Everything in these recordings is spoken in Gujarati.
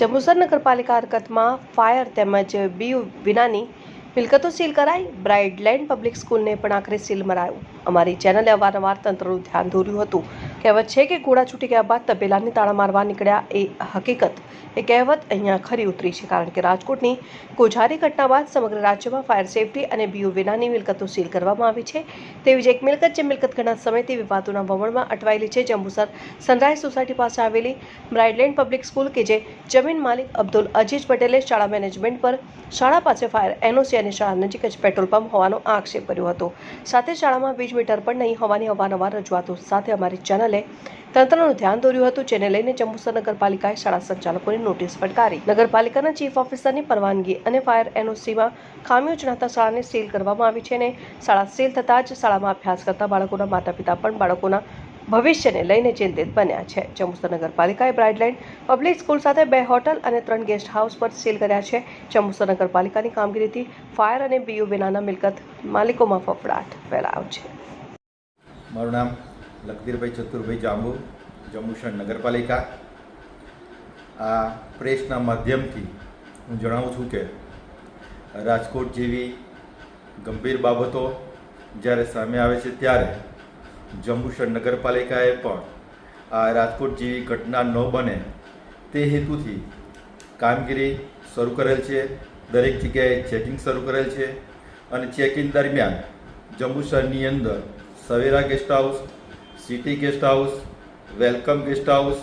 જંબુસર નગરપાલિકા હરકતમાં ફાયર તેમજ બીયુ વિનાની મિલકતો સીલ કરાઈ. બ્રાઇડ લેન્ડ પબ્લિક સ્કૂલને પણ આખરે સીલ મરાયું. અમારી ચેનલે અવારનવાર તંત્રનું ધ્યાન દોર્યું હતું. કહેવત છે કે ઘોડા છૂટી ગયા બાદ તબેલાને તાળા મારવા નીકળ્યા એ હકીકત. એ કહેવત અહીંયા ખરી ઉતરી છે, કારણ કે રાજકોટની કોઝારી ઘટના બાદ સમગ્ર રાજ્યમાં ફાયર સેફટી અને બીયુ વિનાની મિલકતો સીલ કરવામાં આવી છે. તેવી જ એક મિલકત જે મિલકત ઘણા સમયથી વિવાદોના વમળમાં અટવાયેલી છે, જંબુસર સનરાઈઝ સોસાયટી પાસે આવેલી બ્રાઇડલેન્ડ પબ્લિક સ્કૂલ કે જે જમીન માલિક અબ્દુલ અજીજ પટેલે શાળા મેનેજમેન્ટ પર શાળા પાસે ફાયર એનઓસી અને શાળા નજીક જ પેટ્રોલ પંપ હોવાનો આક્ષેપ કર્યો હતો. સાથે શાળામાં વીજ મીટર પણ નહીં હોવાની અવારનવાર રજૂઆતો સાથે અમારી ચેનલે તંત્રનું ધ્યાન દોર્યું હતું, જેને લઈને જંબુસર નગરપાલિકાએ શાળા સંચાલકોને નોટિસ ફટકારી. નગરપાલિકાના ચીફ ઓફિસરની પરવાનગી અને ફાયર એનઓસીમાં ખામીઓ જણાતા શાળાને સીલ કરવામાં આવી છે અને શાળા સીલ થતાં જ શાળામાં અભ્યાસ કરતા બાળકોના માતા પિતા પણ બાળકોના ભવિષ્યને લઈને ચિંતિત બન્યા છે. જંબુસર નગરપાલિકાએ બ્રાઇડલાઇન પબ્લિક સ્કૂલ સાથે બે હોટલ અને ત્રણ ગેસ્ટ હાઉસ પર સીલ કર્યા છે. જંબુસર નગરપાલિકાની કામગીરીથી ફાયર અને બીયુ વિનાના મિલકત માલિકોમાં ફફડાટ ફેલાયો છે. મારું નામ લખધીરભાઈ ચતુરભાઈ જાંબુ જંબુસર નગરપાલિકા. આ પ્રેસના માધ્યમથી હું જણાવું છું કે રાજકોટ જેવી ગંભીર બાબતો જ્યારે સામે આવે છે ત્યારે જંબુસર નગરપાલિકાએ પણ આ રાજકોટ જેવી ઘટના ન બને તે હેતુથી કામગીરી શરૂ કરેલ છે, દરેક જગ્યાએ ચેકિંગ શરૂ કરેલ છે અને ચેકિંગ દરમિયાન જંબુસરની અંદર Savera guest house city guest house welcome guest house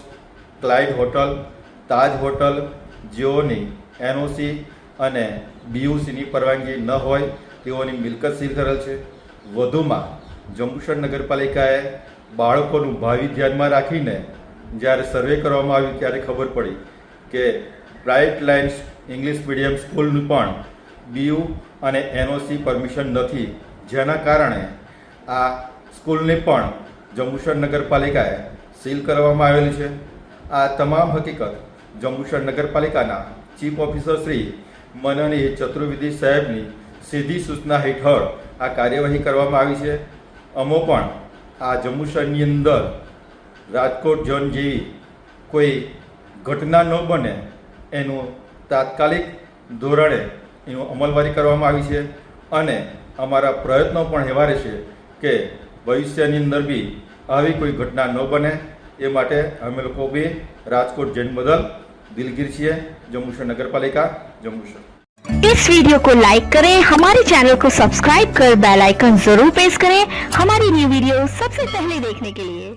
Clyde hotel Taj hotel, જેઓની NOC અને બીયુસીની પરવાનગી ન હોય, તેઓની મિલકત સીલ કરેલ છે. વધુમાં, જંબુસર નગરપાલિકાએ બાળકોનું ભાવિ ધ્યાનમાં રાખીને જ્યારે સર્વે કરવામાં આવ્યું ત્યારે ખબર પડી કે બ્રાઇટ લાઇન્સ ઇંગ્લિશ મીડિયમ સ્કૂલનું પણ બીયુ અને એનઓસી પરમિશન નથી. જેના કારણે આ સ્કૂલને પણ જંબુસર નગરપાલિકાએ સીલ કરવામાં આવેલી છે. આ તમામ હકીકત જંબુસર નગરપાલિકાના ચીફ ઓફિસર શ્રી મનનીય ચતુર્વેદી સાહેબની સીધી સૂચના હેઠળ આ કાર્યવાહી કરવામાં આવી છે. અમો પણ આ જંબુસરની અંદર રાજકોટ ઝોન જેવી કોઈ ઘટના ન બને એનું તાત્કાલિક ધોરણે એનું અમલવારી કરવામાં આવી છે અને અમારા પ્રયત્નો પણ એવા રહેશે કે ભવિષ્યની અંદર બી આવી કોઈ ઘટના ન બને. એ માટે અમે લોકો બી રાજકોટ જૈન બદલ दिलगिर जम्मू जम्मूशर नगर पालिका जम्मूशर इस वीडियो को लाइक करें, हमारे चैनल को सब्सक्राइब कर बेल आइकन ज़रूर प्रेस करें, हमारी न्यू वीडियो सबसे पहले देखने के लिए।